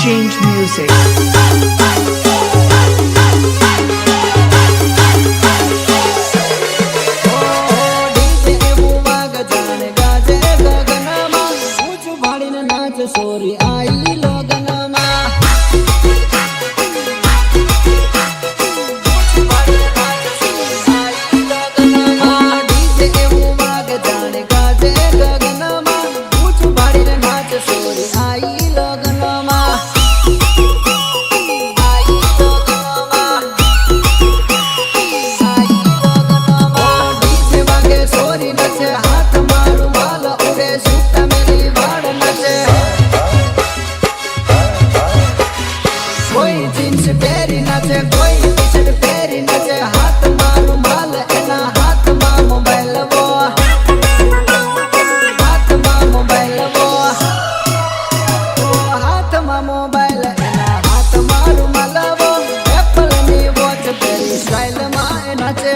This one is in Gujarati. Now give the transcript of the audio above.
change music. સોરી આઈ લોગ કોઈ જીન્સ પહેરી ના છે, કોઈ ટી શર્ટ પહેરી ના છે. હાથમાં રૂમાલ એના હાથમાં મોબાઈલ વો હાથમાં મોબાઈલ વો હાથમાં મોબાઈલ, એના હાથમાં રૂમાલ વો એપલની વોચ પહેરી સ્ટાઈલમાં એના છે